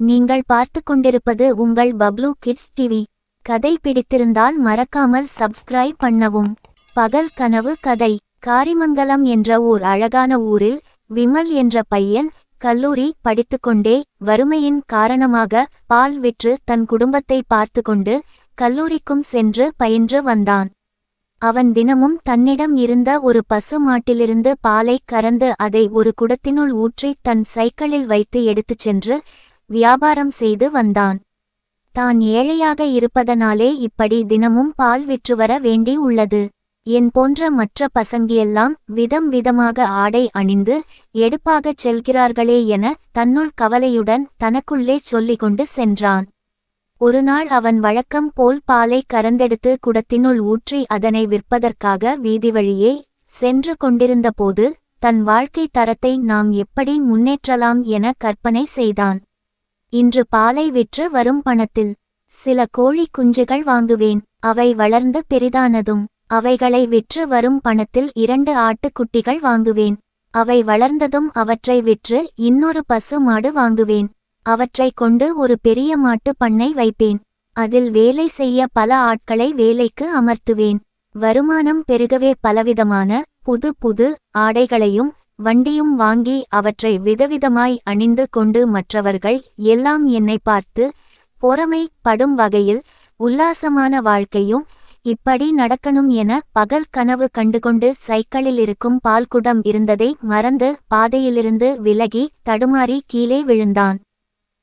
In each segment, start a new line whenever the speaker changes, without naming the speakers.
நீங்கள் பார்த்து கொண்டிருப்பது உங்கள் பப்ளூ கிட்ஸ் டிவி கதை பிடித்திருந்தால் மறக்காமல் சப்ஸ்கிரைப் பண்ணவும். பகல் கனவு கதை. காரிமங்கலம் என்ற ஓர் அழகான ஊரில் விமல் என்ற பையன் கல்லூரி படித்துக்கொண்டே வறுமையின் காரணமாக பால் விற்று தன் குடும்பத்தை பார்த்து கொண்டு கல்லூரிக்கும் சென்று பயின்று வந்தான். அவன் தினமும் தன்னிடம் இருந்த ஒரு பசு மாட்டிலிருந்து பாலை கறந்து அதை ஒரு குடத்தினுள் ஊற்றி தன் சைக்கிளில் வைத்து எடுத்துச் சென்று வியாபாரம் செய்து வந்தான். தான் ஏழையாக இருப்பதனாலே இப்படி தினமும் பால் விற்று வர வேண்டி உள்ளது. என் போன்ற மற்ற பசங்கியெல்லாம் விதம் விதமாக ஆடை அணிந்து எடுப்பாகச் செல்கிறார்களே என தன்னுள் கவலையுடன் தனக்குள்ளே சொல்லிக் கொண்டு சென்றான். ஒருநாள் அவன் வழக்கம் போல் பாலை கறந்தெடுத்து குடத்தினுள் ஊற்றி அதனை விற்பதற்காக வீதி வழியே சென்று கொண்டிருந்தபோது தன் வாழ்க்கை தரத்தை நாம் எப்படி முன்னேற்றலாம் என கற்பனை செய்தான். இன்று பாலை விற்று வரும் பணத்தில் சில கோழி குஞ்சுகள் வாங்குவேன். அவை வளர்ந்து பெரிதானதும் அவைகளை விற்று வரும் பணத்தில் இரண்டு ஆட்டுக்குட்டிகள் வாங்குவேன். அவை வளர்ந்ததும் அவற்றை விற்று இன்னொரு பசு மாடு வாங்குவேன். அவற்றைக் கொண்டு ஒரு பெரிய மாட்டு பண்ணை வைப்பேன். அதில் வேலை செய்ய பல ஆட்களை வேலைக்கு அமர்த்துவேன். வருமானம் பெருகவே பலவிதமான புது புது ஆடைகளையும் வண்டியும் வாங்கி அவற்றை விதவிதமாய் அணிந்து கொண்டு மற்றவர்கள் எல்லாம் என்னை பார்த்து பொறமை படும் வகையில் உல்லாசமான வாழ்க்கையும் இப்படி நடக்கணும் என பகல் கனவு கண்டுகொண்டு சைக்கிளில் இருக்கும் பால்குடம் இருந்ததை மறந்து பாதையிலிருந்து விலகி தடுமாறி கீழே விழுந்தான்.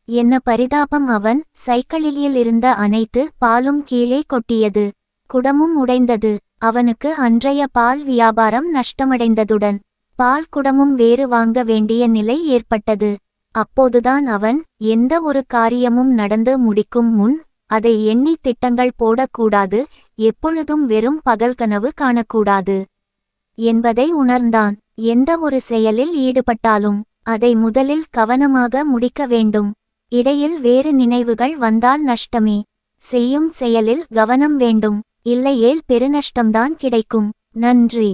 என்ன பரிதாபம் அவன். சைக்கிளில் இருந்த அனைத்து பாலும் கீழே கொட்டியது. குடமும் உடைந்தது. அவனுக்கு அன்றைய பால் வியாபாரம் நஷ்டமடைந்ததுடன் பால் குடமும் வேறு வாங்க வேண்டிய நிலை ஏற்பட்டது. அப்போதுதான் அவன் எந்த ஒரு காரியமும் நடந்து முடிக்கும் முன் அதை எண்ணி திட்டங்கள் போடக்கூடாது எப்பொழுதும் வெறும் பகல் கனவு காணக்கூடாது என்பதை உணர்ந்தான். எந்த ஒரு செயலில் ஈடுபட்டாலும் அதை முதலில் கவனமாக முடிக்க வேண்டும். இடையில் வேறு நினைவுகள் வந்தால் நஷ்டமே. செய்யும் செயலில் கவனம் வேண்டும். இல்லையேல் பெருநஷ்டம்தான் கிடைக்கும். நன்றி.